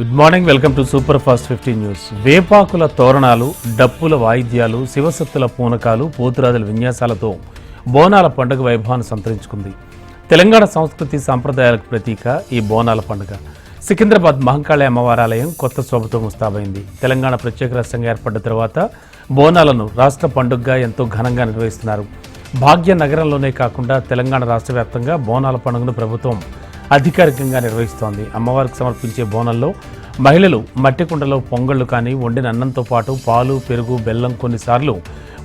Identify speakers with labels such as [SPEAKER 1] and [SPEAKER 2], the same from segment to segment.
[SPEAKER 1] Good morning welcome to super fast fifty news వేపాకుల తోరణాలు డప్పుల వాయిద్యాలు శివసత్తుల పూనకాలు పోతురాజుల విన్యాసాలతో బోనాల పండుగ వైభవాన్ని సంతరించుకుంది. తెలంగాణ సంస్కృతి సాంప్రదాయాలకు ప్రతీక ఈ బోనాల పండుగ. సికింద్రాబాద్ మహంకాళి అమ్మవారాలయం కొత్త శోభతో ముస్తాబైంది. తెలంగాణ ప్రత్యేక రాష్ట్రంగా ఏర్పడ్డ తర్వాత బోనాలను రాష్ట్ర పండుగగా ఎంతో ఘనంగా నిర్వహిస్తున్నారు. భాగ్య నగరంలోనే కాకుండా తెలంగాణ రాష్ట్ర వ్యాప్తంగా బోనాల పండుగను ప్రభుత్వం అధికారికంగా నిర్వహిస్తోంది. అమ్మవారికి సమర్పించే బోనంలో మహిళలు మట్టి కుండలో పొంగళ్ళు కానీ వండిన అన్నంతో పాటు పాలు పెరుగు బెల్లం కొన్నిసార్లు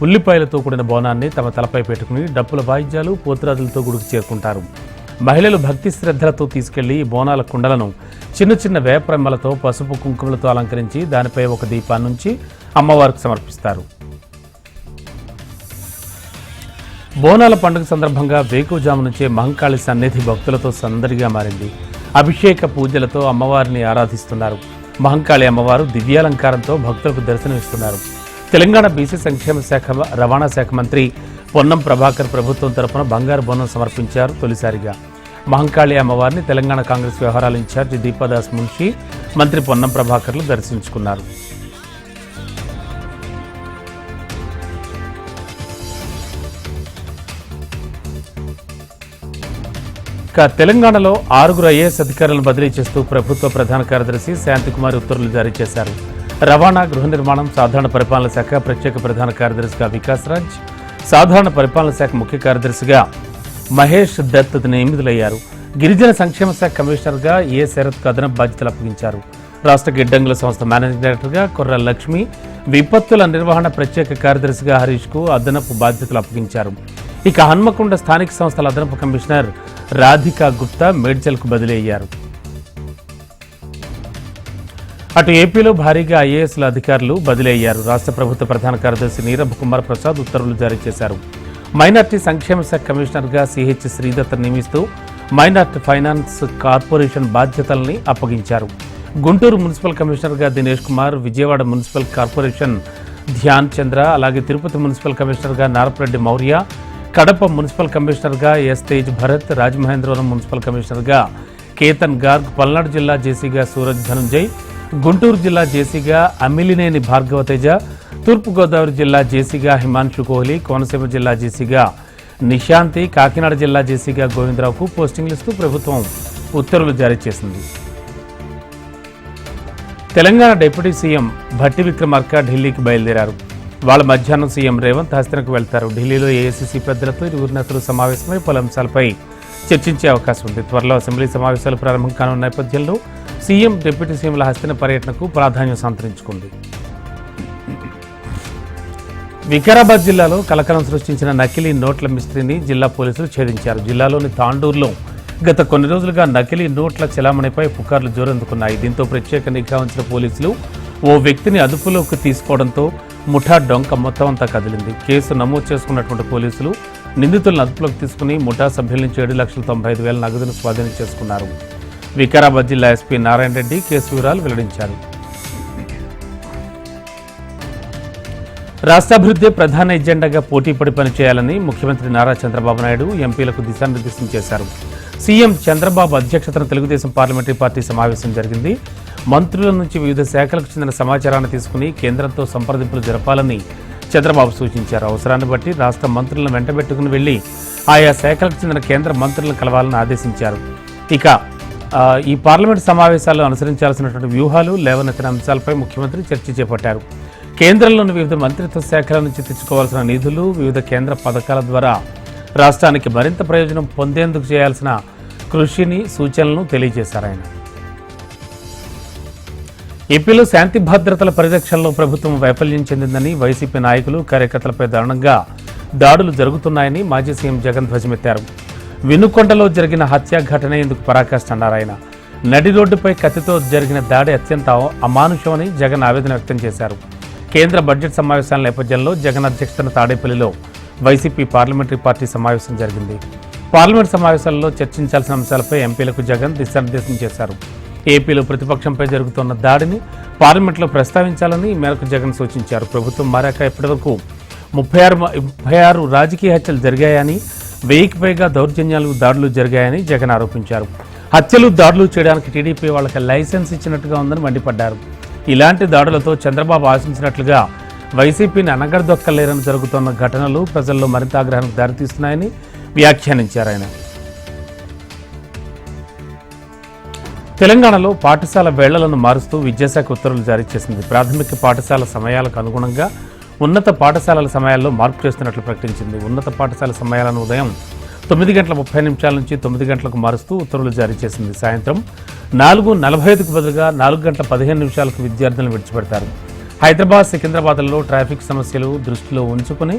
[SPEAKER 1] ఉల్లిపాయలతో కూడిన బోనాన్ని తమ తలపై పెట్టుకుని డప్పుల వాయిద్యాలు పోతురాజులతో గుడికి చేరుకుంటారు. మహిళలు భక్తి శ్రద్ధలతో తీసుకెళ్ళి బోనాల కుండలను చిన్న చిన్న వేప్రమ్మలతో పసుపు కుంకుమలతో అలంకరించి దానిపై ఒక దీపాన్నించి అమ్మవారికి సమర్పిస్తారు. బోనాల పండుగ సందర్భంగా వేకుజాము నుంచే మహంకాళి సన్నిధి భక్తులతో సందడిగా మారింది. అభిషేక పూజలతో అమ్మవారిని ఆరాధిస్తున్నారు. మహంకాళి అమ్మవారు దివ్యాలంకారంతో భక్తులకు దర్శనమిస్తున్నారు. తెలంగాణ బీసీ సంక్షేమ శాఖ రవాణా శాఖ మంత్రి పొన్నం ప్రభాకర్ ప్రభుత్వం తరపున బంగారు బోనం సమర్పించారు తొలిసారిగా. మహంకాళి అమ్మవారిని తెలంగాణ కాంగ్రెస్ వ్యవహారాల ఇన్ఛార్జి దీపాదాస్ మున్షి మంత్రి పొన్నం ప్రభాకర్లు దర్శించుకున్నారు. ఇక తెలంగాణలో ఆరుగురు ఐఏఎస్ అధికారులను బదిలీ చేస్తూ ప్రభుత్వ ప్రధాన కార్యదర్శి శాంతికుమార్ ఉత్తర్వులు జారీ చేశారు. రవాణా గృహ నిర్మాణం సాధారణ పరిపాలన శాఖ ప్రత్యేక ప్రధాన కార్యదర్శిగా వికాస్ రాజ్ సాధారణ పరిపాలన శాఖ ముఖ్య కార్యదర్శిగా మహేష్ దత్ నియమితులయ్యారు గిరిజన సంక్షేమ శాఖ కమిషనర్గా ఏ శరత్ అదనపు బాధ్యతలు అప్పగించారు. రాష్ట్ర గిడ్డంగుల సంస్థ మేనేజింగ్ డైరెక్టర్గా కొర్ర లక్ష్మి విపత్తుల నిర్వహణ ప్రత్యేక కార్యదర్శిగా హరీష్కు అదనపు బాధ్యతలు అప్పగించారు. ఇక హన్మకొండ స్థానిక సంస్థల అదనపు కమిషనర్ రాధికా గుప్తా మేడ్చల్కు బదిలీ అయ్యారు అటు ఏపీలో భారీగా ఐఏఎస్ల అధికారులు బదిలీ అయ్యారు రాష్ట్ర ప్రభుత్వ ప్రధాన కార్యదర్శి నీరబ్ కుమార్ ప్రసాద్ ఉత్తర్వులు జారీ చేశారు. మైనార్టీ సంక్షేమ శాఖ కమిషనర్గా సిహెచ్ శ్రీదత్ నియమిస్తూ మైనార్టీ ఫైనాన్స్ కార్పొరేషన్ బాధ్యతల్ని అప్పగించారు. గుంటూరు మున్సిపల్ కమిషనర్గా దినేష్ కుమార్ విజయవాడ మున్సిపల్ కార్పొరేషన్ ధ్యాన్ చంద్ర అలాగే తిరుపతి మున్సిపల్ కమిషనర్గా నారపరెడ్డి మౌర్య కడప మున్సిపల్ కమిషనర్గా ఎస్ తేజ్ భరత్ రాజమహేంద్రవరం మున్సిపల్ కమిషనర్గా కేతన్ గార్గ్ పల్నాడు జిల్లా జేసీగా సూరజ్ ధనుంజయ్ గుంటూరు జిల్లా జేసీగా అమిలినేని భార్గవతేజ తూర్పుగోదావరి జిల్లా జేసీగా హిమాంశు కోహ్లీ కోనసీమ జిల్లా జేసీగా నిశాంతి కాకినాడ జిల్లా జేసీగా గోవిందరావుకు పోస్టింగ్లు ఇస్తూ ప్రభుత్వం ఉత్తర్వులు జారీ చేసింది. తెలంగాణ డిప్యూటీ సీఎం భట్టి విక్రమార్క ఢిల్లీకి బయలుదేరారు. వాళ్ళ మధ్యాహ్నం సీఎం రేవంత్ హస్తినకు వెళ్తారు. ఢిల్లీలో ఏఐసీసీ పెద్దలతో ఇరువురు నేతలు సమావేశమై పలు అంశాలపై చర్చించే అవకాశం ఉంది. త్వరలో అసెంబ్లీ సమావేశాలు ప్రారంభం కానున్న నేపథ్యంలో సీఎం డిప్యూటీ సీఎంల హస్తిన పర్యటనకు ప్రాధాన్యం సంతరించుకుంది. వికారాబాద్ జిల్లాలో కలకలం సృష్టించిన నకిలీ నోట్ల మిస్త్రిని జిల్లా పోలీసులు ఛేదించారు. జిల్లాలోని తాండూరులో గత కొన్ని రోజులుగా నకిలీ నోట్ల చెలామణిపై పుకార్లు జోరందుకున్నాయి. దీంతో ప్రత్యేక నిఘా ఉంచిన పోలీసులు ఓ వ్యక్తిని అదుపులోకి తీసుకోవడంతో ముఠా డొంక మొత్తం అంతా కదిలింది. కేసు నమోదు చేసుకున్నటువంటి పోలీసులు నిందితులను అదుపులోకి తీసుకుని ముఠా సభ్యుల నుంచి ఏడు లక్షల తొంభై ఐదు వేల నగదును స్వాధీనం చేసుకున్నారు. వికారాబాద్ జిల్లా ఎస్పీ నారాయణ రెడ్డి కేసు వివరాలు వెల్లడించారు. రాష్ట్రాభివృద్ధి ప్రధాన ఎజెండాగా పోటీపడి పనిచేయాలని ముఖ్యమంత్రి నారా చంద్రబాబు నాయుడు ఎంపీలకు దిశానిర్దేశం చేశారు. సీఎం చంద్రబాబు అధ్యక్షతన తెలుగుదేశం పార్లమెంటరీ పార్టీ సమావేశం జరిగింది. మంత్రుల నుంచి వివిధ శాఖలకు చెందిన సమాచారాన్ని తీసుకుని కేంద్రంతో సంప్రదింపులు జరపాలని చంద్రబాబు సూచించారు. అవసరాన్ని బట్టి రాష్ట్ర మంత్రులను వెంటబెట్టుకుని వెళ్ళి ఆయా శాఖలకు చెందిన కేంద్ర మంత్రులను కలవాలని ఆదేశించారు. ఇక ఈ పార్లమెంట్ సమావేశాల్లో అనుసరించాల్సినటువంటి వ్యూహాలు లేవనెత్తిన అంశాలపై ముఖ్యమంత్రి చర్చ చేపట్టారు. కేంద్రంలోని వివిధ మంత్రిత్వ శాఖల నుంచి తెచ్చుకోవాల్సిన నిధులు వివిధ కేంద్ర పథకాల ద్వారా రాష్ట్రానికి మరింత ప్రయోజనం పొందేందుకు చేయాల్సిన కృషిని సూచనలను తెలియజేశారు ఆయన. ఏపీలో శాంతి భద్రతల పరిరక్షణలో ప్రభుత్వం వైఫల్యం చెందిందని వైసీపీ నాయకులు కార్యకర్తలపై దారుణంగా దాడులు జరుగుతున్నాయని మాజీ సీఎం జగన్ ధ్వజమెత్తారు. వినుకొండలో జరిగిన హత్యా ఘటన ఎందుకు పరాకాష్ట అన్నారు ఆయన. నడి రోడ్డుపై కత్తితో జరిగిన దాడి అత్యంత అమానుషమని జగన్ ఆవేదన వ్యక్తం చేశారు. కేంద్ర బడ్జెట్ సమావేశాల నేపథ్యంలో జగన్ అధ్యక్షతన తాడేపల్లిలో వైసీపీ పార్లమెంటరీ పార్టీ సమావేశం జరిగింది. పార్లమెంట్ సమావేశాల్లో చర్చించాల్సిన అంశాలపై ఎంపీలకు జగన్ దిశానిర్దేశం చేశారు. ఏపీలో ప్రతిపక్షంపై జరుగుతున్న దాడిని పార్లమెంట్లో ప్రస్తావించాలని ఈ మేరకు జగన్ సూచించారు. ప్రభుత్వం మారాక ఇప్పటివరకు ముప్పై ఆరు ముప్పై ఆరు రాజకీయ హత్యలు జరిగాయని వెయ్యికి పైగా దౌర్జన్యాలు దాడులు జరిగాయని జగన్ ఆరోపించారు. హత్యలు దాడులు చేయడానికి టీడీపీ వాళ్ళకి లైసెన్స్ ఇచ్చినట్టుగా ఉందని మండిపడ్డారు. ఇలాంటి దాడులతో చంద్రబాబు ఆశించినట్లుగా వైసీపీని అనగడదొక్కలేరని జరుగుతున్న ఘటనలు ప్రజల్లో మరింత ఆగ్రహానికి దారితీస్తున్నాయని వ్యాఖ్యానించారు ఆయన. తెలంగాణలో పాఠశాల వేళ్ళను మారుస్తూ విద్యాశాఖ ఉత్తర్వులు జారీ చేసింది. ప్రాథమిక పాఠశాల సమయాలకు అనుగుణంగా ఉన్నత పాఠశాలల సమయాల్లో మార్పు చేస్తున్నట్లు ప్రకటించింది. ఉన్నత పాఠశాల సమయాలను ఉదయం తొమ్మిది గంటల ముప్పై నిమిషాల నుంచి తొమ్మిది గంటలకు మారుస్తూ ఉత్తర్వులు జారీ చేసింది. సాయంత్రం నాలుగు నలభై ఐదుకు బదులుగా నాలుగు గంటల పదిహేను నిమిషాలకు విద్యార్థులను విడిచిపెడతారు. హైదరాబాద్ సికింద్రాబాద్లలో ట్రాఫిక్ సమస్యలు దృష్టిలో ఉంచుకుని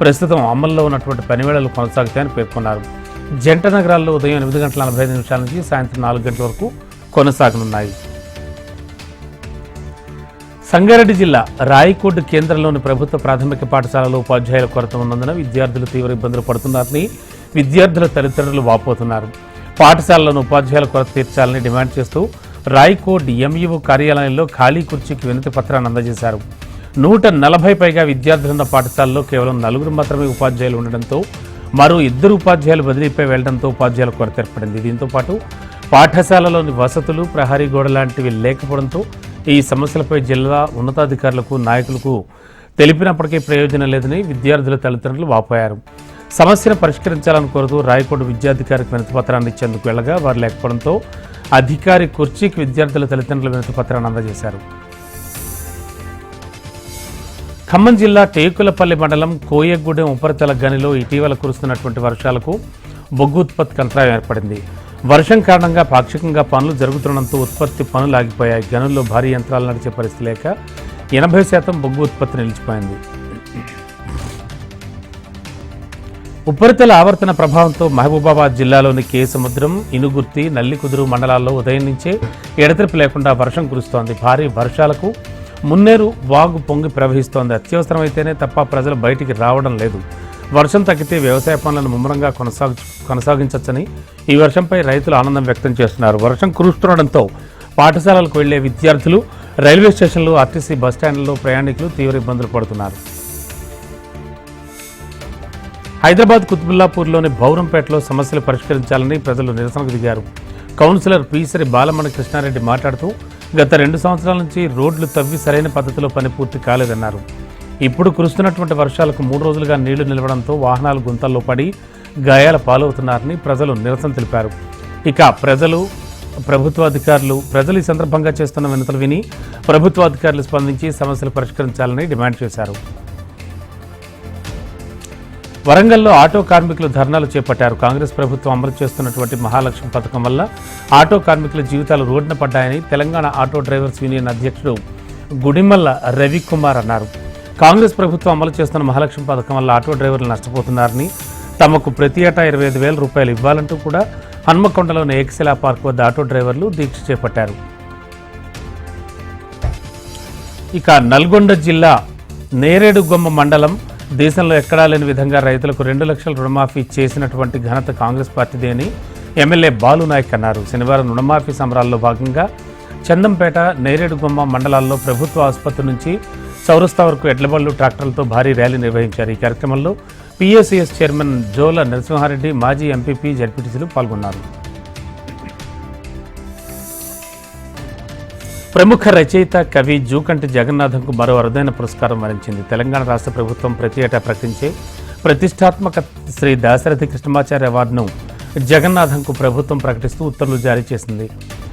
[SPEAKER 1] ప్రస్తుతం అమల్లో ఉన్నటువంటి పనివేళలు కొనసాగుతాయని పేర్కొన్నారు. జంట నగరాల్లో ఉదయం ఎనిమిది గంటల నలభై ఐదు నిమిషాల నుంచి సాయంత్రం నాలుగు గంటల వరకు కొనసాగనున్నాయి. సంగారెడ్డి జిల్లా రాయకోడ్ కేంద్రంలోని ప్రభుత్వ ప్రాథమిక పాఠశాలలో ఉపాధ్యాయుల కొరత ఉన్నందున విద్యార్థులు తీవ్ర ఇబ్బందులు పడుతున్నారని విద్యార్థుల తల్లిదండ్రులు వాపోతున్నారు. పాఠశాలలను ఉపాధ్యాయుల కొరత తీర్చాలని డిమాండ్ చేస్తూ రాయ్కోట్ ఎంఈఓ కార్యాలయంలో ఖాళీ కుర్చీకి వినతి పత్రాన్ని అందజేశారు. నూట నలభై పైగా విద్యార్థులున్న పాఠశాలలో కేవలం నలుగురు మాత్రమే ఉపాధ్యాయులు ఉండడంతో మరో ఇద్దరు ఉపాధ్యాయులు బదిలీపై వెళ్ళడంతో ఉపాధ్యాయుల కొరత ఏర్పడింది. దీంతో పాటు పాఠశాలలోని వసతులు ప్రహరీ గోడ లాంటివి లేకపోవడంతో ఈ సమస్యలపై జిల్లా ఉన్నతాధికారులకు నాయకులకు తెలిపినప్పటికీ ప్రయోజనం లేదని విద్యార్థుల తల్లిదండ్రులు వాపోయారు. సమస్యను పరిష్కరించాలని కోరుతూ రాయకోట విద్యాధికారికి వినతిపత్రాన్ని ఇచ్చేందుకు వెళ్ళగా వారు లేకపోవడంతో అధికారి కుర్చీకి విద్యార్థుల తల్లిదండ్రుల వినతి పత్రాన్ని అందజేశారు. ఖమ్మం జిల్లా టేకులపల్లి మండలం కోయగూడెం ఉపరితల గనిలో ఇటీవల కురుస్తున్నటువంటి వర్షాలకు బొగ్గు ఉత్పత్తికి అంతరాయం ఏర్పడింది. వర్షం కారణంగా పాక్షికంగా పనులు జరుగుతుండటంతో ఉత్పత్తి పనులు ఆగిపోయాయి. గనుల్లో భారీ యంత్రాలు నడిచే పరిస్థితి లేక ఎనభై శాతం బొగ్గు ఉత్పత్తి నిలిచిపోయింది. ఉపరితల ఆవర్తన ప్రభావంతో మహబూబాబాద్ జిల్లాలోని కేసముద్రం ఇనుగుర్తి నల్లికుదురు మండలాల్లో ఉదయం నుంచే ఎడతెరిపి లేకుండా వర్షం కురుస్తోంది. భారీ వర్షాలకు మున్నేరు వాగు పొంగి ప్రవహిస్తోంది. అత్యవసరమైతేనే తప్ప ప్రజలు బయటికి రావడం లేదు. వర్షం తగ్గితే వ్యవసాయ పనులను ముమ్మరంగా కొనసాగు కొనసాగించవచ్చని ఈ వర్షంపై రైతులు ఆనందం వ్యక్తం చేస్తున్నారు. వర్షం కురుస్తుండడంతో పాఠశాలలకు వెళ్ళే విద్యార్థులు రైల్వే స్టేషన్లు ఆర్టీసీ బస్టాండ్లలో ప్రయాణికులు తీవ్ర ఇబ్బందులు పడుతున్నారు. హైదరాబాద్ కుతుబుల్లాపూర్లోని భౌరంపేటలో సమస్యలు పరిష్కరించాలని ప్రజలు నిరసనకు దిగారు కౌన్సిలర్ పీసరి బాలమణ కృష్ణారెడ్డి మాట్లాడుతూ గత రెండు సంవత్సరాల నుంచి రోడ్లు తవ్వి సరైన పద్ధతిలో పని పూర్తి కాలేదన్నారు. ఇప్పుడు కురుస్తున్నటువంటి వర్షాలకు మూడు రోజులుగా నీళ్ళు నిలవడంతో వాహనాలు గుంతల్లో పడి గాయాల పాలవుతున్నారని ప్రజలు నిరసన తెలిపారు. ఇక ప్రజలు ప్రభుత్వ అధికారులు ప్రజలు ఈ సందర్భంగా చేస్తున్న వినతులు విని ప్రభుత్వ అధికారులు స్పందించి సమస్యలు పరిష్కరించాలని డిమాండ్ చేశారు. వరంగల్లో ఆటో కార్మికులు ధర్నాలు చేపట్టారు. కాంగ్రెస్ ప్రభుత్వం అమలు చేస్తున్నటువంటి మహాలక్ష్మి పథకం వల్ల ఆటో కార్మికుల జీవితాలు రోడ్డున పడ్డాయని తెలంగాణ ఆటో డ్రైవర్స్ యూనియన్ అధ్యక్షుడు గుడిమల్ల రవికుమార్ అన్నారు. కాంగ్రెస్ ప్రభుత్వం అమలు చేస్తున్న మహాలక్ష్మి పథకం వల్ల ఆటో డ్రైవర్లు నష్టపోతున్నారని తమకు ప్రతి ఏటా ఇరవై ఐదు వేల రూపాయలు ఇవ్వాలంటూ కూడా హన్మకొండలోని ఏకశిలా పార్క్ వద్ద ఆటో డ్రైవర్లు దీక్ష చేపట్టారు. ఇక నల్గొండ జిల్లా నేరేడుగొమ్మ మండలం దేశంలో ఎక్కడా లేని విధంగా రైతులకు రెండు లక్షల రుణమాఫీ చేసినటువంటి ఘనత కాంగ్రెస్ పార్టీదే అని ఎమ్మెల్యే బాలు నాయక్ అన్నారు. శనివారం రుణమాఫీ సంబరాల్లో భాగంగా చందంపేట నేరేడుగుమ్మ మండలాల్లో ప్రభుత్వ ఆసుపత్రి నుంచి చౌరస్తా వరకు ఎడ్లబళ్ళు ట్రాక్టర్లతో భారీ ర్యాలీ నిర్వహించారు. ఈ కార్యక్రమంలో పిఎస్సిఎస్ చైర్మన్ జోల నరసింహారెడ్డి మాజీ ఎంపీపీ జడ్పీటీసీలు పాల్గొన్నారు. ప్రముఖ రచయిత కవి జూకంటి జగన్నాథంకు మరో అరుదైన పురస్కారం వరించింది. తెలంగాణ రాష్ట్ర ప్రభుత్వం ప్రతి ఏటా ప్రకటించే ప్రతిష్టాత్మక శ్రీ దాశరథి కృష్ణమాచార్య అవార్డును జగన్నాథంకు ప్రభుత్వం ప్రకటిస్తూ ఉత్తర్వులు జారీ చేసింది.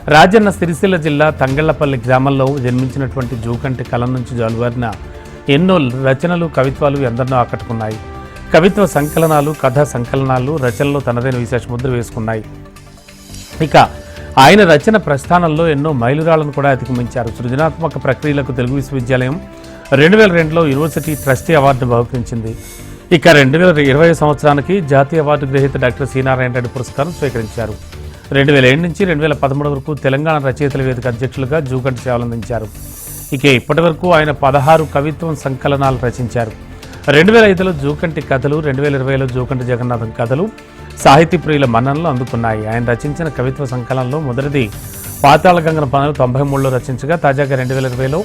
[SPEAKER 1] రాజన్న సిరిసిల్ల జిల్లా తంగళ్ళపల్లి గ్రామంలో జన్మించినటువంటి జూకంటి కలం నుంచి జాలువారిన ఎన్నో రచనలు కవిత్వాలు ఎందరినో ఆకట్టుకున్నాయి. కవిత్వ సంకలనాలు కథా సంకలనాలు రచనలో తనదైన విశేష ముద్ర వేసుకున్నాయి. ఇక ఆయన రచన ప్రస్థానంలో ఎన్నో మైలురాళ్ళను కూడా అతిగమించారు సృజనాత్మక ప్రక్రియలకు తెలుగు విశ్వవిద్యాలయం రెండు వేల రెండులో యూనివర్సిటీ ట్రస్టీ అవార్డును బహుకరించింది. ఇక రెండు వేల ఇరవై సంవత్సరానికి జాతీయ అవార్డు గ్రహీత డాక్టర్ సీనారాయణ రెడ్డి పురస్కారం స్వీకరించారు. రెండు వేల ఏడు నుంచి రెండు వేల పదమూడు వరకు తెలంగాణ రచయితల వేదిక అధ్యక్షులుగా జూగంటి సేవలందించారు ఇక ఇప్పటి వరకు ఆయన పదహారు కవిత్వం సంకలనాలు రచించారు. రెండు వేల ఐదులో జూకంటి కథలు రెండు వేల ఇరవైలో జూకంటి జగన్నాథం కథలు సాహితీ ప్రియుల మన్ననలు అందుకున్నాయి. ఆయన రచించిన కవిత్వ సంకలనంలో మొదటిది పాతాళ గంగన పనులు తొంభై మూడులో రచించగా తాజాగా రెండు వేల ఇరవైలో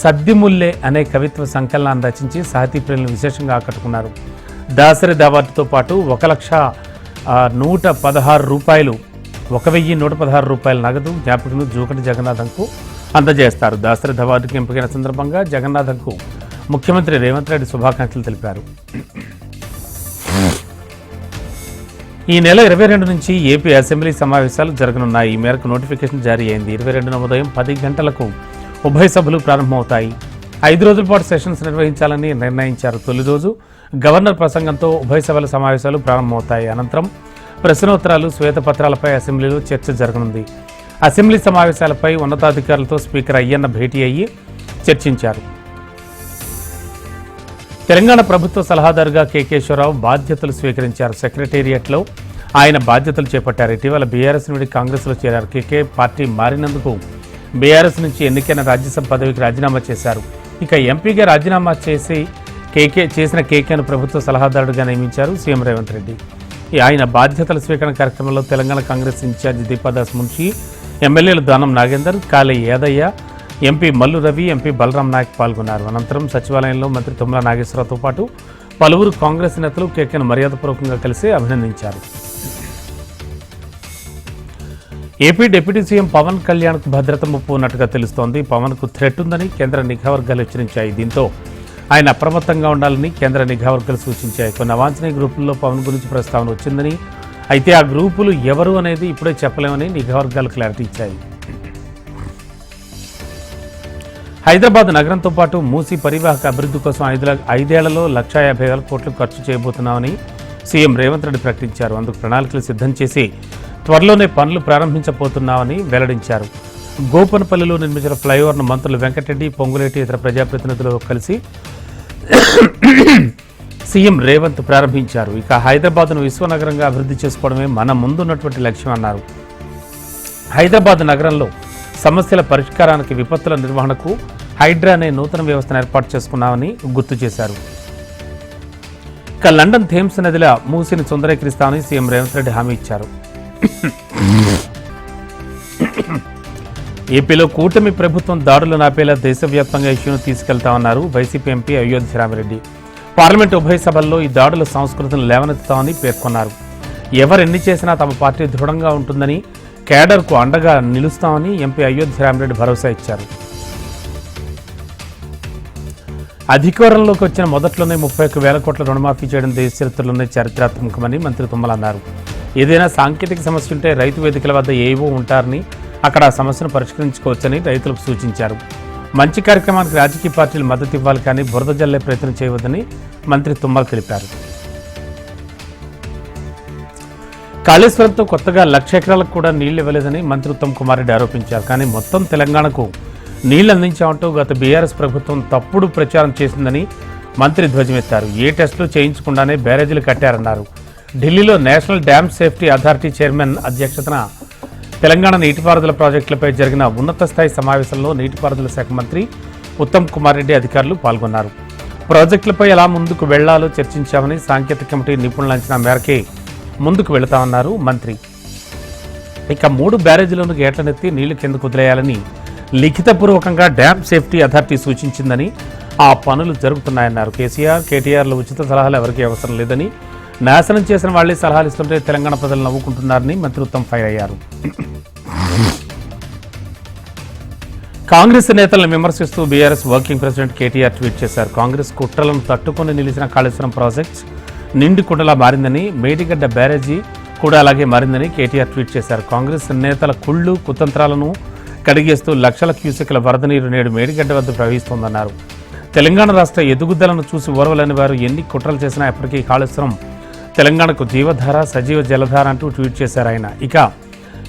[SPEAKER 1] సద్దిముల్లే అనే కవిత్వ సంకలనాన్ని రచించి సాహితీ ప్రియులను విశేషంగా ఆకట్టుకున్నారు. దాసరి అవార్డుతో పాటు ఒక లక్ష నూట పదహారు రూపాయలు ఒక వెయ్యి నూట పదహారు రూపాయల నగదు జ్ఞాపికను జూకటి జగన్నాథంకు అందజేస్తారు. దాసరి అవార్డుకి ఎంపికైన సందర్భంగా జగన్నాథంకు ముఖ్యమంత్రి రేవంత్ రెడ్డి శుభాకాంక్షలు తెలిపారు. ఈ నెల ఇరవై రెండు నుంచి ఏపీ అసెంబ్లీ సమావేశాలు జరగనున్నాయి. ఈ మేరకు నోటిఫికేషన్ జారీ అయింది. ఇరవై రెండున ఉదయం పది గంటలకు ఉభయ సభలు ప్రారంభమవుతాయి. ఐదు రోజుల పాటు సెషన్స్ నిర్వహించాలని నిర్ణయించారు. తొలి రోజు గవర్నర్ ప్రసంగంతో ఉభయ సభల సమావేశాలు ప్రారంభమవుతాయి. అనంతరం ప్రశ్నోత్తరాలు శ్వేతపత్రాలపై అసెంబ్లీలో చర్చ జరగనుంది. అసెంబ్లీ సమావేశాలపై ఉన్నతాధికారులతో స్పీకర్ అయ్యన్న భేటీ అయ్యి చర్చించారు. తెలంగాణ ప్రభుత్వ సలహాదారుగా కేకేశ్వరరావు బాధ్యతలు స్వీకరించారు. సెక్రటేరియట్లో ఆయన బాధ్యతలు చేపట్టారు. ఇటీవల బీఆర్ఎస్ నుండి కాంగ్రెస్లో చేరారు. కేకే పార్టీ మారినందుకు బీఆర్ఎస్ నుంచి ఎన్నికైన రాజ్యసభ పదవికి రాజీనామా చేశారు. ఇక ఎంపీగా రాజీనామా చేసి కేకే చేసిన కేకేను ప్రభుత్వ సలహాదారుడిగా నియమించారు సీఎం రేవంత్ రెడ్డి. ఈ ఆయన బాధ్యతల స్వీకరణ కార్యక్రమంలో తెలంగాణ కాంగ్రెస్ ఇన్ఛార్జి దీపాదాస్ మున్షి ఎమ్మెల్యేలు దానం నాగేందర్ కాలే యాదయ్య ఎంపీ మల్లు రవి ఎంపీ బలరాం నాయక్ పాల్గొన్నారు. అనంతరం సచివాలయంలో మంత్రి తుమ్మల నాగేశ్వరరావుతో పాటు పలువురు కాంగ్రెస్ నేతలు కేకేను మర్యాదపూర్వకంగా కలిసి అభినందించారు. ఏపీ డిప్యూటీ సీఎం పవన్ కళ్యాణ్కు భద్రత ముప్పు ఉన్నట్టుగా తెలుస్తోంది. పవన్కు థ్రెట్ ఉందని కేంద్ర నిఘా వర్గాలు హెచ్చరించాయి. దీంతో ఆయన అప్రమత్తంగా ఉండాలని కేంద్ర నిఘా వర్గాలు సూచించాయి. కొన్ని అవాంఛనీయ గ్రూపుల్లో పవన్ గురించి ప్రస్తావన వచ్చిందని అయితే ఆ గ్రూపులు ఎవరు అనేది ఇప్పుడే చెప్పలేమని నిఘా వర్గాలు క్లారిటీ ఇచ్చాయి. హైదరాబాద్ నగరంతో పాటు మూసి పరివాహక అభివృద్ధి కోసం ఐదు ఐదేళ్ళలో లక్షా యాభై వేల కోట్లు ఖర్చు చేయబోతున్నామని సీఎం రేవంత్ రెడ్డి ప్రకటించారు. అందుకు ప్రణాళికలు సిద్ధం చేసి త్వరలోనే పనులు ప్రారంభించబోతున్నామని వెల్లడించారు. గోపనపల్లిలో నిర్మించిన ఫ్లైఓవర్ను మంత్రులు వెంకటరెడ్డి పొంగులేటి ఇతర ప్రజాప్రతినిధులు కలిసి సీఎం రేవంత్ ప్రారంభించారు. ఇక హైదరాబాద్ను విశ్వనగరంగా అభివృద్ధి చేసుకోవడమే మన ముందున్నటువంటి లక్ష్యం అన్నారు. హైదరాబాద్ నగరంలో సమస్యల పరిష్కారానికి విపత్తుల నిర్వహణకు హైడ్రా అనే నూతన వ్యవస్థను ఏర్పాటు చేసుకున్నామని గుర్తు చేశారు. ఇక లండన్ థేమ్స్ నదిల మూసిని సుందరీకరిస్తామని సీఎం రేవంత్ రెడ్డి హామీ ఇచ్చారు. ఏపీలో కూటమి ప్రభుత్వం దాడులు నాపేలా దేశవ్యాప్తంగా ఇష్యూను తీసుకెళ్తామన్నారు వైసీపీ ఎంపీ అయోధ్య రామిరెడ్డి. పార్లమెంట్ ఉభయ సభల్లో ఈ దాడుల సంస్కృతిని లేవనెత్తుతామని పేర్కొన్నారు. ఎవరెన్ని చేసినా తమ పార్టీ దృఢంగా ఉంటుందని కేడర్కు అండగా నిలుస్తామని ఎంపీ అయోధ్య రామిరెడ్డి భరోసా ఇచ్చారు. అధికారంలోకి వచ్చిన మొదట్లోనే ముప్పై ఒక్క వేల కోట్ల రుణమాఫీ చేయడం దేశ చరిత్రలోనే చరిత్రాత్మకమని మంత్రి తుమ్మల అన్నారు. ఏదైనా సాంకేతిక సమస్య ఉంటే రైతు వేదికల వద్ద ఏవో ఉంటారని అక్కడ ఆ సమస్యను పరిష్కరించుకోవచ్చని రైతులకు సూచించారు. మంచి కార్యక్రమానికి రాజకీయ పార్టీలు మద్దతు ఇవ్వాలి కానీ బురద జల్లే ప్రయత్నం చేయవద్దని మంత్రి తుమ్మల తెలిపారు. కాళేశ్వరంతో కొత్తగా లక్ష ఎకరాలకు కూడా నీళ్ళు ఇవ్వలేదని మంత్రి ఉత్తమ్ కుమార్ రెడ్డి ఆరోపించారు. కానీ మొత్తం తెలంగాణకు నీళ్ళు అందించామంటూ గత బీఆర్ఎస్ ప్రభుత్వం తప్పుడు ప్రచారం చేసిందని మంత్రి ధ్వజమెత్తారు. ఏ టెస్టులు చేయించకుండానే బ్యారేజీలు కట్టారన్నారు. ఢిల్లీలో national dam safety authority chairman అధ్యక్షతన తెలంగాణ నీటిపారుదల ప్రాజెక్టులపై జరిగిన ఉన్నత స్థాయి సమావేశంలో నీటిపారుదల శాఖ మంత్రి ఉత్తమ్ కుమార్ రెడ్డి అధికారులు పాల్గొన్నారు. ప్రాజెక్టులపై ఎలా ముందుకు వెళ్ళాలో చర్చించామని సాంకేతిక కమిటీ నిపుణుల అంచనా మేరకే ముందుకు వెళతామన్నారు మంత్రి. ఇక మూడు బ్యారేజీలను గేట్లనెత్తి నీళ్ళు కిందకు వదిలేయాలని లిఖితపూర్వకంగా డ్యామ్ సేఫ్టీ అథారిటీ సూచించిందని ఆ పనులు జరుగుతున్నాయన్నారు. కేసీఆర్ కేటీఆర్ల ఉచిత సలహాలు ఎవరికీ అవసరం లేదని నాశనం చేసిన వాళ్ళే సలహాలు ఇస్తుంటే తెలంగాణ ప్రజలు నవ్వుకుంటున్నారని మంత్రి ఉత్తమ్ ఫైర్ అయ్యారు. కాంగ్రెస్ నేతలను విమర్శిస్తూ BRS working president KTR tweet చేశారు. కాంగ్రెస్ కుట్రలను తట్టుకొని నిలిచిన కాళేశ్వరం ప్రాజెక్ట్ నిండు కుండలా మారిందని మేడిగడ్డ బ్యారేజీ కూడా అలాగే మారిందని కేటీఆర్ ట్వీట్ చేశారు. కాంగ్రెస్ నేతల కుళ్ళు కుతంత్రాలను కడిగేస్తూ లక్షల క్యూసెక్ల వరద నీరు నేడు మేడిగడ్డ వద్ద ప్రవహిస్తోందన్నారు. తెలంగాణ రాష్ట్ర ఎదుగుదలను చూసి ఓర్వలేని వారు ఎన్ని కుట్రలు చేసినా ఎప్పటికీ కాళేశ్వరం తెలంగాణకు జీవధార సజీవ జలధార అంటూ ట్వీట్ చేశారు ఆయన. ఇక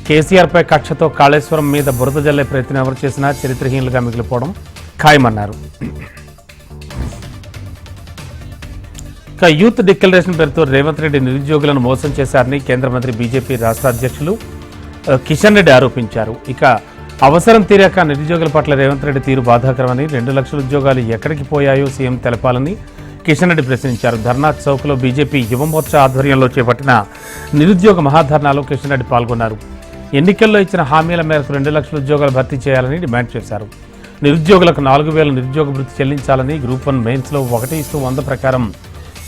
[SPEAKER 1] కేసీఆర్పై కక్షతో కాళేశ్వరం మీద బురద జల్లే ప్రయత్నం ఎవరు చేసినా చరిత్రహీనులుగా మిగిలిపోవడం ఖాయమన్నారు. ఇక యూత్ డిక్లరేషన్ పేరుతో రేవంత్ రెడ్డి నిరుద్యోగులను మోసం చేశారని కేంద్ర మంత్రి బీజేపీ రాష్ట్ర అధ్యక్షులు కిషన్ రెడ్డి ఆరోపించారు. ఇక అవసరం తీరాక నిరుద్యోగుల పట్ల రేవంత్ రెడ్డి తీరు బాధాకరమని రెండు లక్షల ఉద్యోగాలు ఎక్కడికి పోయాయో సీఎం తెలపాలని కిషన్ రెడ్డి ప్రశ్నించారు. ధర్నా చౌక్లో బీజేపీ యువమోర్చా ఆధ్వర్యంలో చేపట్టిన నిరుద్యోగ మహాధర్నాలో కిషన్ రెడ్డి పాల్గొన్నారు. ఎన్నికల్లో ఇచ్చిన హామీల మేరకు రెండు లక్షల ఉద్యోగాలు భర్తీ చేయాలని డిమాండ్ చేశారు. నిరుద్యోగులకు నాలుగు వేల నిరుద్యోగ వృత్తి చెల్లించాలని గ్రూప్ వన్ మెయిన్స్లో ఒకటి ఇస్తూ వంద ప్రకారం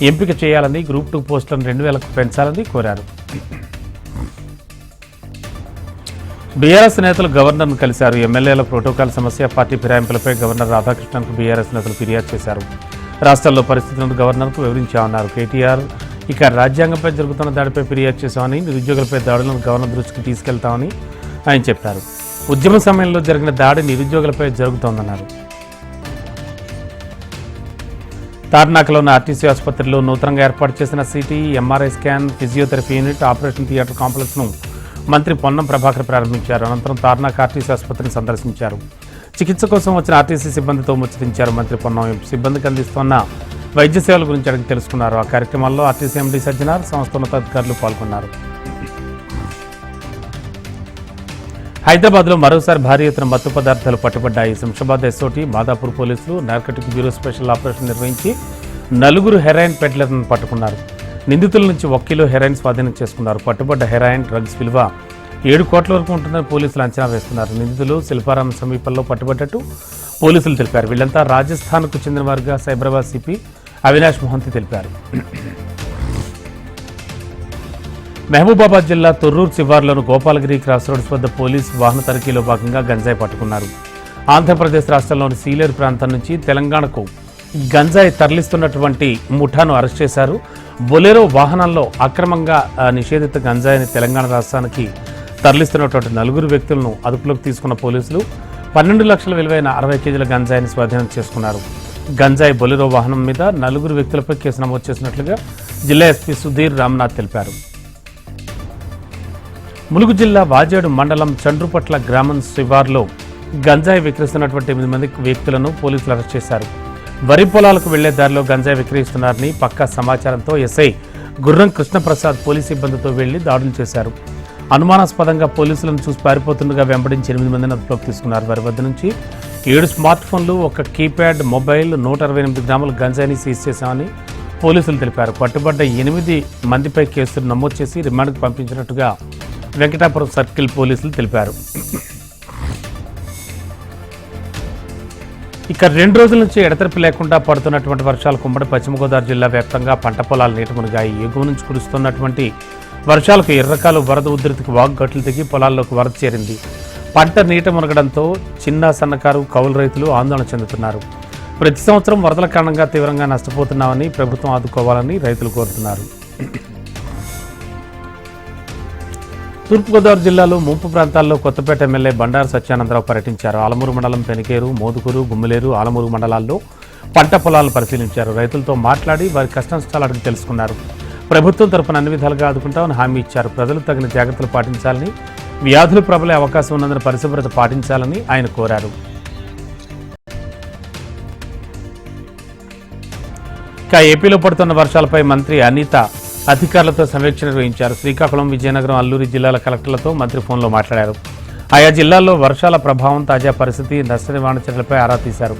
[SPEAKER 1] ఎంపిక చేయాలని గ్రూప్ టూ పోస్టులను రెండు వేలకు పెంచాలని కోరారు. బీఆర్ఎస్ నేతలు గవర్నర్ను కలిశారు. ఎమ్మెల్యేల ప్రోటోకాల్ సమస్య పార్టీ ఫిరాయింపులపై గవర్నర్ రాధాకృష్ణన్కు బీఆర్ఎస్ నేతలు ఫిర్యాదు చేశారు. రాష్ట్రాల్లో పరిస్థితులను గవర్నర్కు వివరించామన్నారు. కేటీఆర్ ఇక రాజ్యాంగంపై జరుగుతున్న దాడిపై ఫిర్యాదు చేశామని నిరుద్యోగులపై దాడులను గవర్నర్ దృష్టికి తీసుకెళ్తామని ఆయన చెప్పారు. ఉద్యమ సమయంలో జరిగిన దాడి నిరుద్యోగులపై జరుగుతోందన్నారు. తార్నాకలో ఉన్న ఆర్టీసీ ఆసుపత్రిలో నూతనంగా ఏర్పాటు చేసిన city MRI scan physiotherapy unit operation theatre కాంప్లెక్స్ను మంత్రి పొన్నం ప్రభాకర్ ప్రారంభించారు. అనంతరం తార్నాక్ ఆర్టీసీ ఆసుపత్రిని సందర్శించారు. చికిత్స కోసం వచ్చిన ఆర్టీసీ సిబ్బందితో ముచ్చటించారు మంత్రి పొన్నం. సిబ్బందికి అందిస్తున్న వైద్య సేవల గురించి అడిగి తెలుసుకున్నారు. ఆ కార్యక్రమాల్లో ఆర్టీసీ ఎండీ సజ్జనార్ సంస్థ ఉన్నతాధికారులు పాల్గొన్నారు. హైదరాబాద్లో మరోసారి భారీ ఎత్తున మత్తు పదార్థాలు పట్టుబడ్డాయి. శంషాబాద్ ఎస్ఓటి మాదాపూర్ పోలీసులు నార్కటిక్ బ్యూరో స్పెషల్ ఆపరేషన్ నిర్వహించి నలుగురు హెరాయిన్ పెడ్లర్లను పట్టుకున్నారు. నిందితుల నుంచి ఒక కిలో హెరాయిన్ స్వాధీనం చేసుకున్నారు. పట్టుబడ్డ హెరాయిన్ డ్రగ్స్ విలువ ఏడు కోట్ల వరకు ఉంటుందని పోలీసులు అంచనా వేస్తున్నారు. నిందితులు శిల్పారాం సమీపంలో పట్టుబడ్డట్టు పోలీసులు తెలిపారు. వీళ్ళంతా రాజస్థాన్కు చెందిన వారుగా సైబరాబాద్ సిపి అవినాష్ మొహంతి తెలిపారు. మహబూబాబాద్ జిల్లా తొర్రూరు శివార్లోని గోపాలగిరి క్రాస్ రోడ్స్ వద్ద పోలీస్ వాహన తనిఖీలో భాగంగా గంజాయి పట్టుకున్నారు. ఆంధ్రప్రదేశ్ రాష్ట్రంలోని సీలేరు ప్రాంతం నుంచి తెలంగాణకు గంజాయి తరలిస్తున్నటువంటి ముఠాను అరెస్ట్ చేశారు. బొలెరో వాహనంలో అక్రమంగా నిషేధిత గంజాయిని తెలంగాణ రాష్ట్రానికి తరలిస్తున్నటువంటి నలుగురు వ్యక్తులను అదుపులోకి తీసుకున్న పోలీసులు పన్నెండు లక్షల విలువైన అరవై కేజీల గంజాయిని స్వాధీనం చేసుకున్నారు. గంజాయి బొలెరో వాహనం మీద నలుగురు వ్యక్తులపై కేసు నమోదు చేసినట్లుగా జిల్లా ఎస్పీ సుధీర్ రామ్నాథ్ తెలిపారు. ములుగు జిల్లా వాజేడు మండలం చండ్రుపట్ల గ్రామం శివార్లో గంజాయి విక్రయిస్తున్నటువంటి ఎనిమిది మంది వ్యక్తులను పోలీసులు అరెస్ట్ చేశారు. వరి పొలాలకు వెళ్ళే దారిలో గంజాయి విక్రయిస్తున్నారని పక్కా సమాచారంతో ఎస్ఐ గుర్రం కృష్ణప్రసాద్ పోలీస్ సిబ్బందితో వెళ్ళి దాడులు చేశారు. అనుమానాస్పదంగా పోలీసులను చూసి పారిపోతుండగా వెంబడించి ఎనిమిది మందిని అదుపులోకి తీసుకున్నారు. వారి వద్ద నుంచి ఏడు స్మార్ట్ ఫోన్లు ఒక కీప్యాడ్ మొబైల్ నూట అరవై ఎనిమిది గ్రాముల గంజాయిని సీజ్ చేశామని పోలీసులు తెలిపారు. పట్టుబడ్డ ఎనిమిది మందిపై కేసులు నమోదు చేసి రిమాండ్కు పంపించినట్టుగా వెంకటాపురం సర్కిల్ పోలీసులు తెలిపారు. ఇక రెండు రోజుల నుంచి ఎడతెరిపి లేకుండా పడుతున్నటువంటి వర్షాలు కుమ్మడి పశ్చిమ గోదావరి జిల్లా వ్యాప్తంగా పంట పొలాలు నీట మునిగాయి. ఎగువ నుంచి కురుస్తున్నటువంటి వర్షాలకు ఎర్రకాలు వరద ఉధృతికి వాగ్గట్లు దిగి పొలాల్లోకి వరద చేరింది. పంట నీట మునగడంతో చిన్న సన్నకారు కౌలు రైతులు ఆందోళన చెందుతున్నారు. ప్రతి సంవత్సరం వరదల కారణంగా తీవ్రంగా నష్టపోతున్నామని ప్రభుత్వం ఆదుకోవాలని రైతులు కోరుతున్నారు. తూర్పుగోదావరి జిల్లాలో ముంపు ప్రాంతాల్లో కొత్తపేట ఎమ్మెల్యే బండారు సత్యానందరావు పర్యటించారు. ఆలమూరు మండలం పెనికేరు మోదుకూరు గుమ్మిలేరు ఆలమూరు మండలాల్లో పంట పొలాలను పరిశీలించారు. రైతులతో మాట్లాడి వారి కష్ట నష్టాలు అడిగి తెలుసుకున్నారు. ప్రభుత్వం తరపున అన్ని విధాలుగా ఆదుకుంటామని హామీ ఇచ్చారు. ప్రజలు తగిన జాగ్రత్తలు పాటించాలని వ్యాధులు ప్రబలే అవకాశం ఉన్నందున పరిశుభ్రత పాటించాలని ఆయన కోరారు. ఇక ఏపీలో పడుతున్న వర్షాలపై మంత్రి అనిత అధికారులతో సమీక్ష నిర్వహించారు. శ్రీకాకుళం విజయనగరం అల్లూరి జిల్లాల కలెక్టర్లతో మంత్రి ఫోన్లో మాట్లాడారు. ఆయా జిల్లాల్లో వర్షాల ప్రభావం తాజా పరిస్థితి నష్ట నివారణ చర్యలపై ఆరా తీశారు.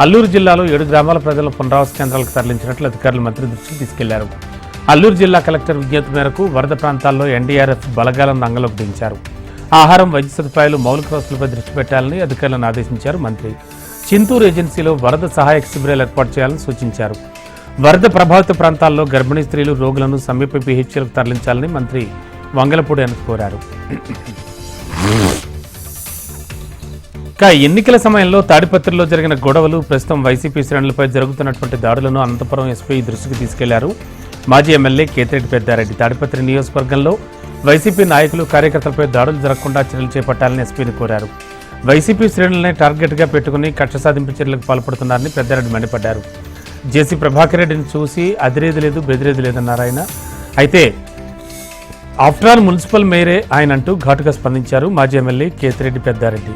[SPEAKER 1] అల్లూరు జిల్లాలో ఏడు గ్రామాల ప్రజలను పునరావాస కేంద్రాలకు తరలించినట్లు అధికారులు మంత్రి దృష్టికి తీసుకెళ్ళారు. అల్లూరు జిల్లా కలెక్టర్ విజ్ఞప్తి మేరకు వరద ప్రాంతాల్లో ఎన్డీఆర్ఎఫ్ బలగాలను రంగంలోకి దించారు. ఆహారం వైద్య సదుపాయాలు మౌలిక వసతులపై దృష్టి పెట్టాలని అధికారులను ఆదేశించారు మంత్రి. చింతూరు ఏజెన్సీలో వరద సహాయక శిబిరాలు ఏర్పాటు చేయాలని సూచించారు. వరద ప్రభావిత ప్రాంతాల్లో గర్భిణీ స్త్రీలు రోగులను సమీప పిహెచ్లకు తరలించాలని మంత్రి వంగలపూడి అని కోరారు. ఇక ఎన్నికల సమయంలో తాడిపత్రిలో జరిగిన గొడవలు ప్రస్తుతం వైసీపీ శ్రేణులపై జరుగుతున్నటువంటి దాడులను అనంతపురం ఎస్పీ దృష్టికి తీసుకెళ్ళారు. మాజీ ఎమ్మెల్యే కేతిరెడ్డి పెద్దారెడ్డి తాడిపత్రి నియోజకవర్గంలో వైసీపీ నాయకులు కార్యకర్తలపై దాడులు జరగకుండా చర్యలు చేపట్టాలని ఎస్పీని కోరారు. వైసీపీ శ్రేణులనే టార్గెట్గా పెట్టుకుని కక్ష సాధింపు చర్యలకు పాల్పడుతున్నారని పెద్దారెడ్డి మండిపడ్డారు. జేసీ ప్రభాకర్ రెడ్డిని చూసి అదిరేది లేదు బెదిరేది లేదన్నారు ఆయన. అయితే ఆఫ్టర్ ఆల్ మున్సిపల్ మేయరే ఆయన అంటూ ఘాటుగా స్పందించారు మాజీ ఎమ్మెల్యే కేతిరెడ్డి పెద్దారెడ్డి.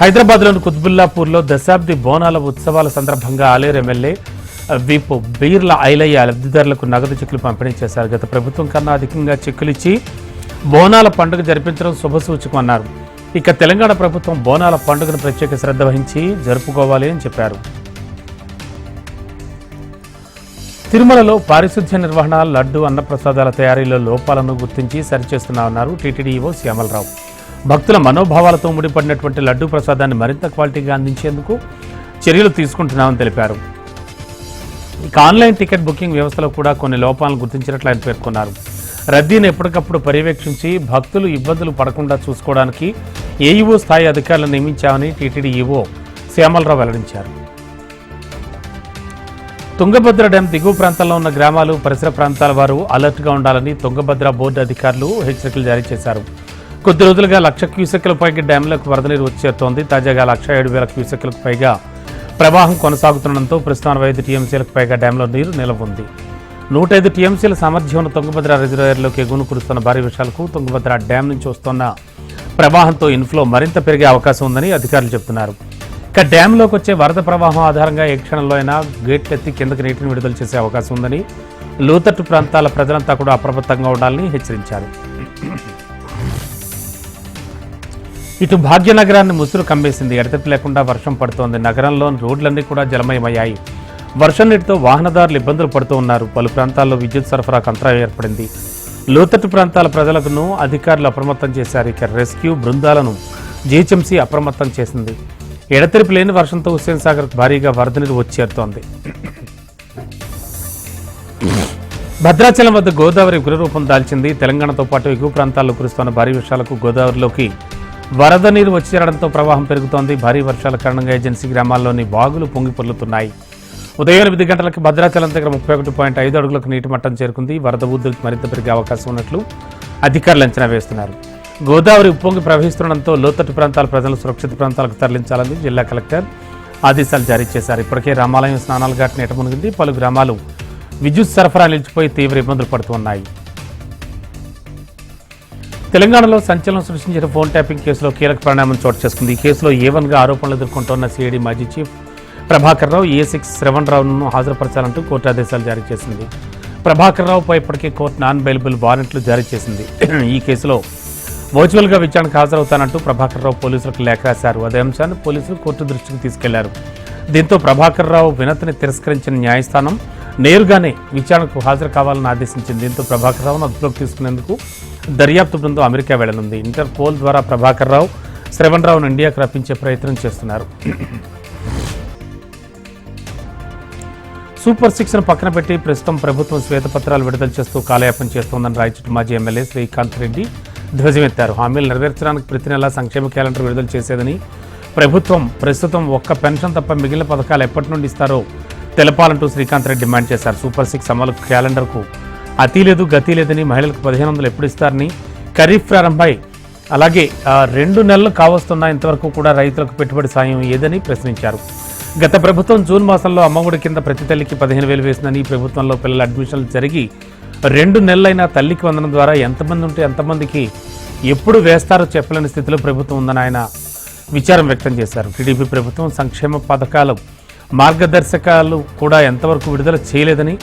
[SPEAKER 1] హైదరాబాద్లోని కుత్బుల్లాపూర్లో దశాబ్ది బోనాల ఉత్సవాల సందర్భంగా ఆలేరు ఎమ్మెల్యే వీపు బీర్ల ఐలయ్య లబ్ధిదారులకు నగదు చెక్కులు పంపిణీ చేశారు. గత ప్రభుత్వం కన్నా అధికంగా చెక్కులు ఇచ్చి బోనాల పండుగ జరిపించడం శుభసూచకం అన్నారు. ఇక తెలంగాణ ప్రభుత్వం బోనాల పండుగను ప్రత్యేక శ్రద్ధ వహించి జరుపుకోవాలి అని చెప్పారు. తిరుమలలో పారిశుధ్య నిర్వహణ లడ్డు అన్నప్రసాదాల తయారీలో లోపాలను గుర్తించి సరిచేస్తున్నామన్నారు టీటీడీఓ శ్యామలరావు. భక్తుల మనోభావాలతో ముడిపడినటువంటి లడ్డు ప్రసాదాన్ని మరింత క్వాలిటీగా అందించేందుకు చర్యలు తీసుకుంటున్నామని తెలిపారు. ఇక ఆన్లైన్ టికెట్ బుకింగ్ వ్యవస్థలో కూడా కొన్ని లోపాలను గుర్తించినట్లు ఆయన పేర్కొన్నారు. రద్దీని ఎప్పటికప్పుడు పర్యవేక్షించి భక్తులు ఇబ్బందులు పడకుండా చూసుకోవడానికి ఏఈఓ స్థాయి అధికారులను నియమించామని టీటీడీ ఈవో శ్యామలరావు వెల్లడించారు. తుంగభద్ర డ్యాం దిగువ ప్రాంతాల్లో ఉన్న గ్రామాలు పరిసర ప్రాంతాల వారు అలర్ట్గా ఉండాలని తుంగభద్ర బోర్డు అధికారులు హెచ్చరికలు జారీ చేశారు. కొద్ది రోజులుగా లక్ష క్యూసెక్ల పైగా డ్యాంలకు వరద నీరు వచ్చేస్తోంది తాజాగా లక్ష ఏడు వేల క్యూసెక్లకు పైగా ప్రవాహం కొనసాగుతుండటంతో ప్రస్తుతం అరవై ఐదు టీఎంసీలకు పైగా డ్యాంలో నీరు నిల్వ ఉంది నూట ఐదు టీఎంసీల సామర్థ్యం ఉన్న తుంగభద్ర రిజర్వాయర్లోకి ఎగువను కురుస్తున్న భారీ వర్షాలకు తుంగభద్ర డ్యాం నుంచి వస్తున్న ప్రవాహంతో ఇన్ఫ్లో మరింత పెరిగే అవకాశం ఉందని అధికారులు చెబుతున్నారు ఇక డ్యాంలోకి వచ్చే వరద ప్రవాహం ఆధారంగా ఏ క్షణంలో అయినా గేట్లెత్తి కిందకి నీటిని విడుదల చేసే అవకాశం ఉందని లోతట్టు ప్రాంతాల ప్రజలంతా కూడా అప్రమత్తంగా ఉండాలని హెచ్చరించారు. ఇటు భాగ్యనగరాన్ని ముసురు కమ్మేసింది. ఎడతెప్పి లేకుండా వర్షం పడుతోంది. నగరంలోని రోడ్లన్నీ కూడా జలమయమయ్యాయి. వర్షం నీటితో వాహనదారులు ఇబ్బందులు పడుతూ ఉన్నారు. పలు ప్రాంతాల్లో విద్యుత్ సరఫరాకు అంతరాయం ఏర్పడింది. లోతట్టు ప్రాంతాల ప్రజలను అధికారులు అప్రమత్తం చేశారు. ఇక రెస్క్యూ బృందాలను జీహెచ్ఎంసీ అప్రమత్తం చేసింది. ఎడతెరిపి లేని వర్షంతో హుస్సేన్ సాగర్ భారీగా వరద నీరు వచ్చేరుతోంది భద్రాచలం వద్ద గోదావరి ఉగ్రరూపం దాల్చింది. తెలంగాణతో పాటు ఎగువ ప్రాంతాల్లో కురుస్తున్న భారీ వర్షాలకు గోదావరిలోకి వరద నీరు వచ్చేరడంతో ప్రవాహం పెరుగుతోంది. భారీ వర్షాల కారణంగా ఏజెన్సీ గ్రామాల్లోని బాగులు పొంగి పొర్లుతున్నాయి ఉదయం ఎనిమిది గంటలకు భద్రాచలం దగ్గర ముప్పై ఒకటి పాయింట్ ఐదు అడుగులకు నీటి మట్టం చేరుకుంది. వరద ఉధృతి మరింత పెరిగే అవకాశం ఉన్నట్లు అధికారులు అంచనా వేస్తున్నారు. గోదావరి ఉప్పొంగి ప్రవహిస్తుండటంతో లోతట్టు ప్రాంతాల ప్రజలు సురక్షిత ప్రాంతాలకు తరలించాలని జిల్లా కలెక్టర్ ఆదేశాలు జారీ చేశారు. ఇప్పటికే రామాలయం స్నానాల ఘాట్ నీట మునిగింది. పలు గ్రామాలు విద్యుత్ సరఫరా నిలిచిపోయి తీవ్ర ఇబ్బందులు పడుతున్నాయి. తెలంగాణలో సంచలనం సృష్టించిన ఫోన్ ట్యాపింగ్ కేసులో కీలక పరిణామం చోటు చేసుకుంది. ఈ కేసులో ఏవన్గా ఆరోపణలు ఎదుర్కొంటున్న సిఐడి మాజీ chief Prabhakar Rao A six Shravan రావును హాజరుపరచాలంటూ కోర్టు ఆదేశాలు జారీ చేసింది. ప్రభాకర్ రావుపై ఇప్పటికే కోర్టు నాన్ బెయిలబుల్ వారెంట్లు జారీ చేసింది. ఈ కేసులో వర్చువల్గా విచారణకు హాజరవుతానంటూ ప్రభాకర్ రావు పోలీసులకు లేఖ రాశారు. అదే అంశాన్ని పోలీసులు కోర్టు దృష్టికి తీసుకెళ్ళారు. దీంతో ప్రభాకర్ రావు వినతిని తిరస్కరించిన న్యాయస్థానం నేరుగానే విచారణకు హాజరు కావాలని ఆదేశించింది. దీంతో ప్రభాకర్ రావును అదుపులోకి తీసుకునేందుకు దర్యాప్తు బృందం అమెరికా వెళ్ళనుంది. ఇంటర్పోల్ ద్వారా ప్రభాకర్ రావు శ్రవణ్ రావును ఇండియాకు రప్పించే ప్రయత్నం చేస్తున్నారు. సూపర్ సిక్స్ను పక్కన పెట్టి ప్రస్తుతం ప్రభుత్వం శ్వేతపత్రాలు విడుదల చేస్తూ కాలయాపన చేస్తోందని రాయచూటి మాజీ ఎమ్మెల్యే శ్రీకాంత్ రెడ్డి ధ్వజమెత్తారు. హామీలు నెరవేర్చడానికి ప్రతి నెలా సంక్షేమ క్యాలెండర్ విడుదల చేసేదని ప్రభుత్వం ప్రస్తుతం ఒక్క పెన్షన్ తప్ప మిగిలిన పథకాలు ఎప్పటి నుండి ఇస్తారో తెలపాలంటూ శ్రీకాంత్ రెడ్డి డిమాండ్ చేశారు. సూపర్ సిక్స్ అమలు క్యాలెండర్కు అతి లేదు గతి లేదని మహిళలకు పదిహేను వందలు ఎప్పుడు ఇస్తారని ఖరీఫ్ ప్రారంభమై అలాగే ఆ, రెండు నెలలు కావస్తున్నా ఇంతవరకు కూడా రైతులకు పెట్టుబడి సాయం ఏదని ప్రశ్నించారు. గత ప్రభుత్వం జూన్ మాసంలో అమ్మఒడి కింద ప్రతి తల్లికి పదిహేను వేలు వేసిందని ఈ ప్రభుత్వంలో పిల్లల అడ్మిషన్లు జరిగి రెండు నెలలైనా తల్లికి వందనం ద్వారా ఎంతమంది ఉంటే ఎంతమందికి ఎప్పుడు వేస్తారో చెప్పలేని స్థితిలో ప్రభుత్వం ఉందని ఆయన విచారం వ్యక్తం చేశారు. టీడీపీ ప్రభుత్వం సంక్షేమ పథకాలు మార్గదర్శకాలు కూడా ఎంతవరకు విడుదల చేయలేదని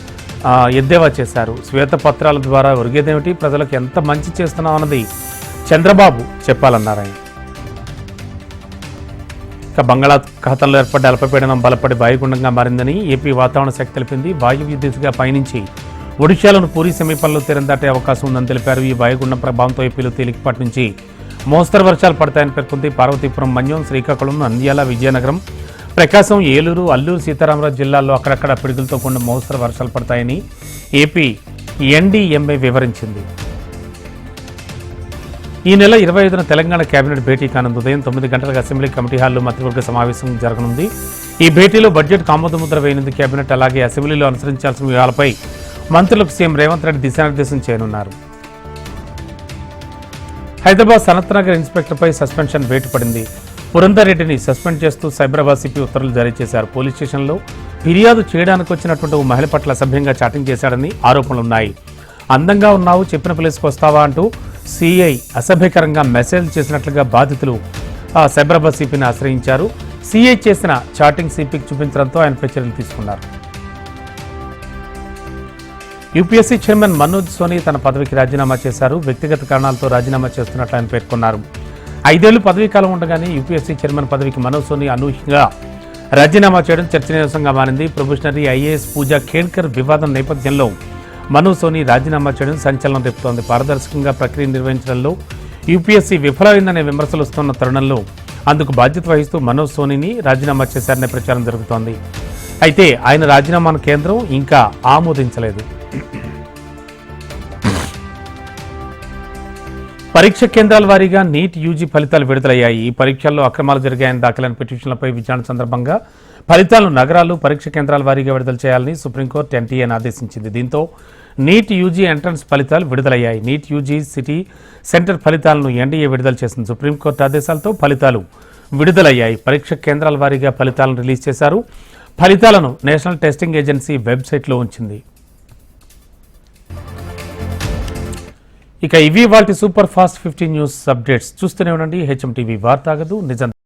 [SPEAKER 1] ఎద్దేవా చేశారు. శ్వేతపత్రాల ద్వారా ఒరిగేదేమిటి? ప్రజలకు ఎంత మంచి చేస్తున్నామన్నది చంద్రబాబు చెప్పాలన్నారు ఆయన. ఇక బంగాళాఖాతంలో ఏర్పడ్డ అల్పపీడనం బలపడి వాయుగుండంగా మారిందని ఏపీ వాతావరణ శాఖ తెలిపింది. వాయువ్య దిశగా పయనించి ఒడిశాలోని పూరి సమీపంలో తీరం అవకాశం ఉందని తెలిపారు. ఈ వాయుగుండం ప్రభావంతో ఏపీలో తేలికపాటి నుంచి మోస్తరు వర్షాలు పడతాయని పేర్కొంది. పార్వతీపురం మన్యం శ్రీకాకుళం నంద్యాల విజయనగరం ప్రకాశం ఏలూరు అల్లూరు సీతారామరాజు జిల్లాల్లో అక్కడక్కడ పిడుగులతో కూడిన మోస్తరు వర్షాలు పడతాయని ఏపీ ఎన్డీఎంఏ వివరించింది. ఈ నెల ఇరవై ఐదున తెలంగాణ కేబినెట్ భేటీ కానుంది. ఉదయం తొమ్మిది గంటలకు అసెంబ్లీ కమిటీ హాల్లో మంత్రివర్గ సమావేశం జరగనుంది. ఈ భేటీలో బడ్జెట్ ఆమోదముద్ర వేయనుంది కేబినెట్ అలాగే అసెంబ్లీలో అనుసరించాల్సిన వ్యూహాలపై మంత్రులకు సీఎం రేవంత్ రెడ్డి దిశానిర్దేశం చేయనున్నారు. హైదరాబాద్ సనత్ నగర్ ఇన్స్పెక్టర్పై సస్పెన్షన్ వేటు పడింది పురందర్ రెడ్డిని సస్పెండ్ చేస్తూ సైబరాబాద్ సిపి ఉత్తర్వులు జారీ చేశారు. పోలీస్ స్టేషన్లో ఫిర్యాదు చేయడానికి వచ్చినటువంటి ఓ మహిళ పట్ల అసభ్యంగా చాటింగ్ చేశాడని ఆరోపణలున్నాయి. అందంగా ఉన్నావు చెప్పిన ప్లేస్కి వస్తావా అంటూ సిఐ అసభ్యకరంగా మెసేజ్ చేసినట్లుగా బాధితులు ఆ సైబరాబాద్ సిపిని ఆశ్రయించారు. సిఐ చేసిన చాటింగ్ సిపికి చూపించడంతో ఆయనపై చర్యలు తీసుకున్నారు. యూపీఎస్సీ చైర్మన్ మనోజ్ సోని తన పదవికి రాజీనామా చేశారు. వ్యక్తిగత కారణాలతో రాజీనామా చేస్తున్నట్లు ఆయన పేర్కొన్నారు. ఐదేళ్ళు పదవీ కాలం ఉండగానే యూపీఎస్సీ చైర్మన్ పదవికి మనోజ్ సోని అనూహ్యంగా రాజీనామా చేయడం చర్చనీయాంశంగా మారింది. ప్రొఫెషనరీ ఐఏఎస్ పూజా ఖేడ్కర్ వివాదం నేపథ్యంలో మను సోని రాజీనామా చేయడం సంచలనం రేపుతోంది. పారదర్శకంగా ప్రక్రియ నిర్వహించడంలో యూపీఎస్సీ విఫలమైందనే విమర్శలు వస్తున్న తరుణంలో అందుకు బాధ్యత వహిస్తూ మనోజ్ సోనీని రాజీనామా చేశారనే ప్రచారం జరుగుతోంది. అయితే ఆయన రాజీనామాను కేంద్రం ఇంకా ఆమోదించలేదు. పరీక్ష కేంద్రాల వారీగా నీట్ యూజీ ఫలితాలు విడుదలయ్యాయి. ఈ పరీక్షల్లో అక్రమాలు జరిగాయని దాఖలైన పిటిషన్లపై విచారణ సందర్భంగా ఫలితాలను నగరాలు పరీక్ష కేంద్రాల వారీగా విడుదల చేయాలని సుప్రీంకోర్టు ఎన్టీఏని ఆదేశించింది. దీంతో నీట్ యూజీ ఎంట్రన్స్ ఫలితాలు విడుదలయ్యాయి. నీట్ యూజీ సిటీ సెంటర్ ఫలితాలను ఎన్డీఏ విడుదల చేసింది. సుప్రీంకోర్టు ఆదేశాలతో ఫలితాలు విడుదలయ్యాయి. పరీక్ష కేంద్రాల వారీగా ఫలితాలను రిలీజ్ చేశారు. ఫలితాలను నేషనల్ టెస్టింగ్ ఏజెన్సీ వెబ్సైట్లో ఉంచింది. ఇక ఇవి వాటి super fast fifteen news updates. చూస్తూనే ఉండండి. హెచ్ఎం టీవీ వార్తాగదు. నిజం